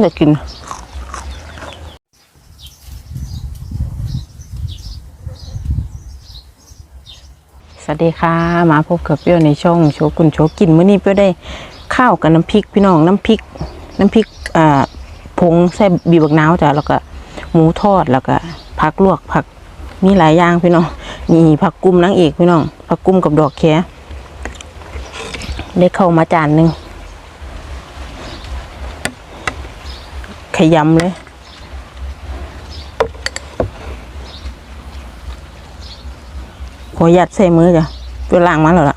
อยากกินสวัสดีค่ะ มาพบกับเปรี้ยวในช่องโชกุนโชกินเมื้อนี้เปรี้ยวได้ข้าวกับน้ำพริกพี่น้องน้ำพริก น้ำพริกอ่าผงใส่บีบักนาวจ้ะแล้วก็หมูทอดแล้วก็ผักลวกผักมีหลายอย่างพี่น้องนี่ผักกุ้มนางเอกพี่น้องผักกุ้มกับดอกแค ได้เข้ามาจานหนึ่งขยำเลยขอยัดใส่มือจ้ะเพื่อล่างมาแล้วล่ะ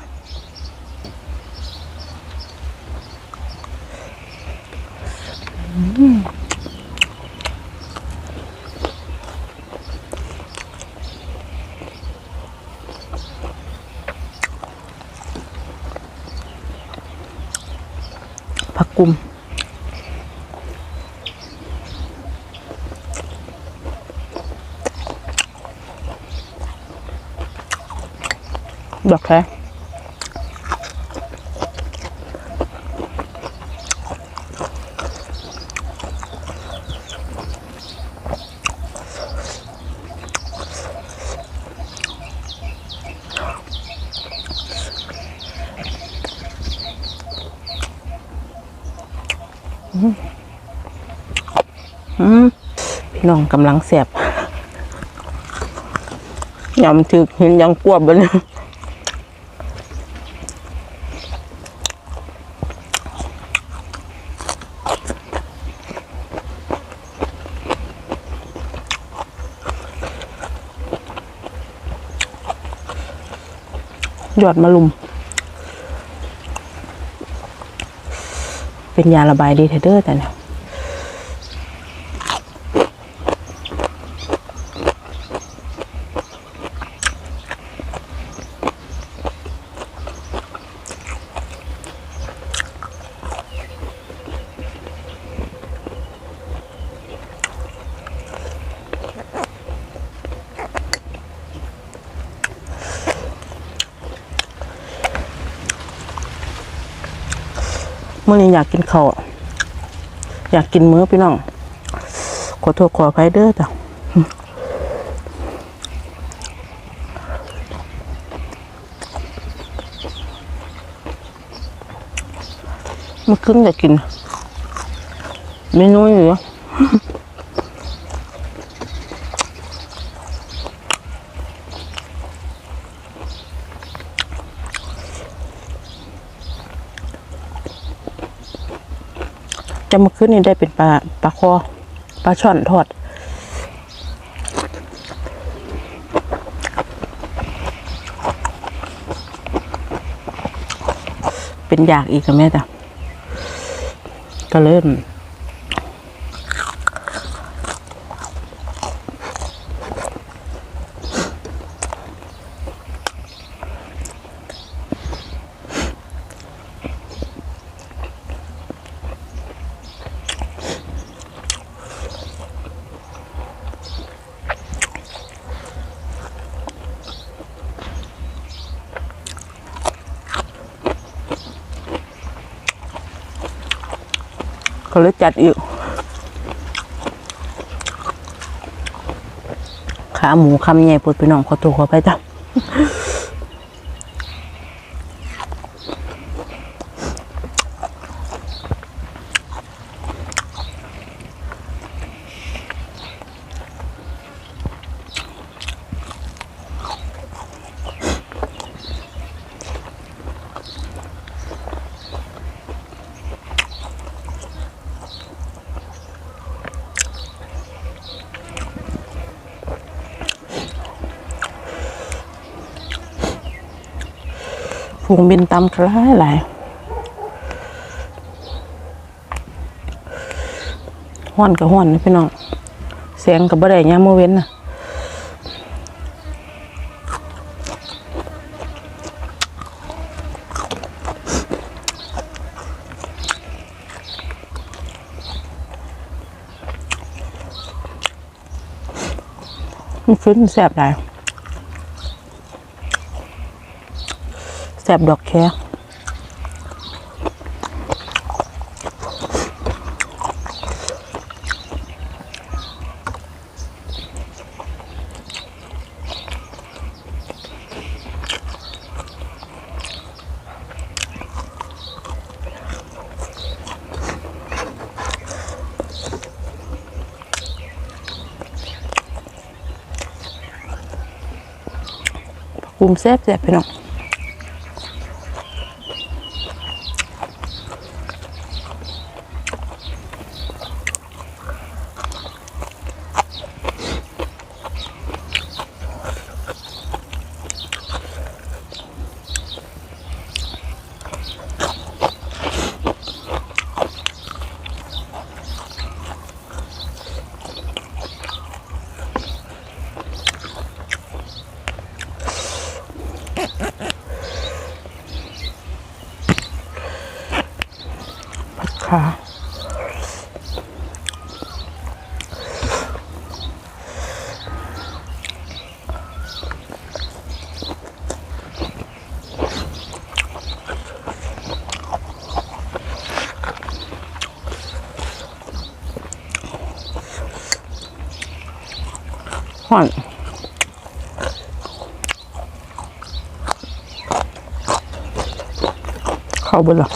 ผั กกุมดอกแท้ พี่น้องกำลังเสียบยำถึกเห็นยังกวบเลยหยอดมะลุม เป็นยาระบายดีเทเดอร์แต่เนี่ย เมื่อนี้อยากกินข้าวอะอยากกินมื้อพี่น้อง ขอโทษขออภัยเด้อจ้ะเมื่อคืนอยากกินเมนูอยู่ จะมาขึ้นนี่ได้เป็นปลาปลาคอปลาช่อนทอดเป็นอยากอีกค่ะแม่จ้ะก็เริ่ม ก็เลยจัดอีก ขาหมูคำใหญ่ปวดพี่น้องขอตัวขอไปจ้ะ ฝูงบินตำคล้ายหลายห้อนกับห้อนนะพี่น้องเสียงกับบ่ได้ยามมื้อเว้นน่ะมันฟื้นแสบได้ แซ่บดอกแคกลุ่มแซ่บแซ่บไปเน้อง ห่อนเข้าไปหรอ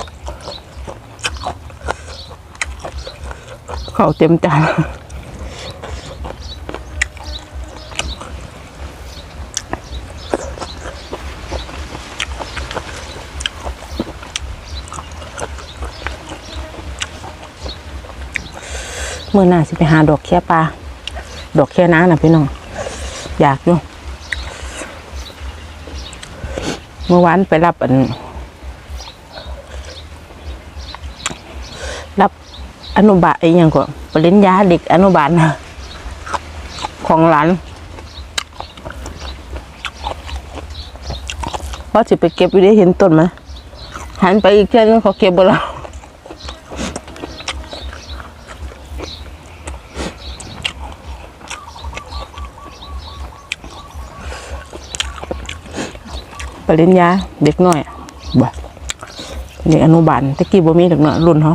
เขาเต็มจานเมื่อหน้าสิไปหาดอกแค่ปลาดอกแค่น้าน่ะพี่น้อง อยากอยู่เมื่อวานไปรับอัน รับอนุบาลไอ้ยังก็ปริญญาเด็กอนุบาลนะของหลานว่าสิไปเก็บอยู่ได้เห็นต้นไหมหันไปอีกแค่นึงเขาเก็บบ่แล้ว ปริญญาเด็กน้อยบ่เด็กอนุบาลตะกี้บ่มีเด็กน้อยรุ่นเขา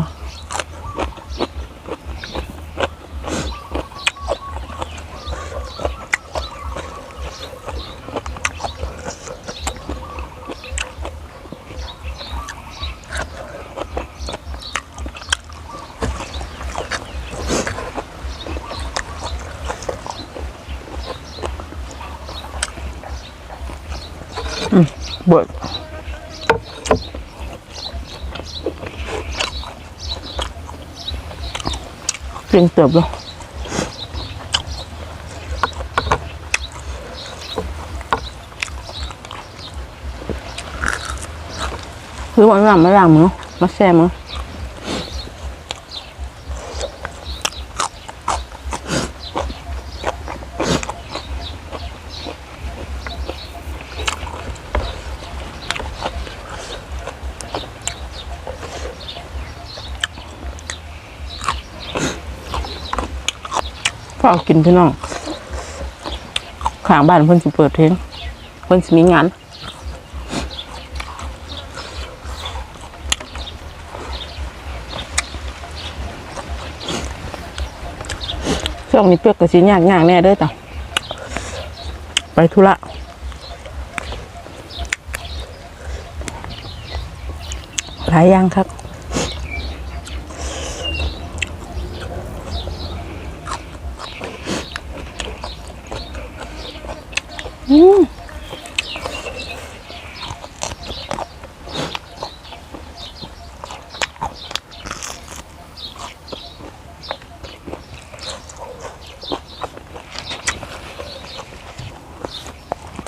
เบิดเก่งเติบแล้วคือวันหลังมาหลังมือมาแช่มือ พอกินพี่น้องข้างบ้านเพิ่นสิเปิดเพลงเพิ่นสิมีงานช่วงนี้เปียกก็สิยากยากแน่เด้อจ้ะไปธุระหลายอย่างครับ จ้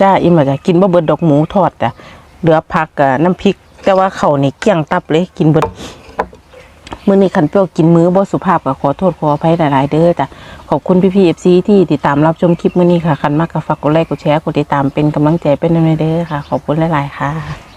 าอิ่มแล้วจ้ะกินบ่เบิดดอกหมูทอดจ้ะเหลือผักกับน้ำพริก แต่ว่าเขานี่เกี้ยงตับเลยกินเบิด มื่อนี้คันเปรี้ยวกินมื้อบ่สุภาพก็ขอโทษขออภัยหลายๆเด้อจ้ะขอบคุณพี่ๆ FC ที่ติดตามรับชมคลิปมื่อนี้ค่ะคันมากกับฝากกดไลค์กดแชร์กดติดตามเป็นกำลังใจเป็นด้วยเด้อค่ะ ขอบคุณหลายๆค่ะ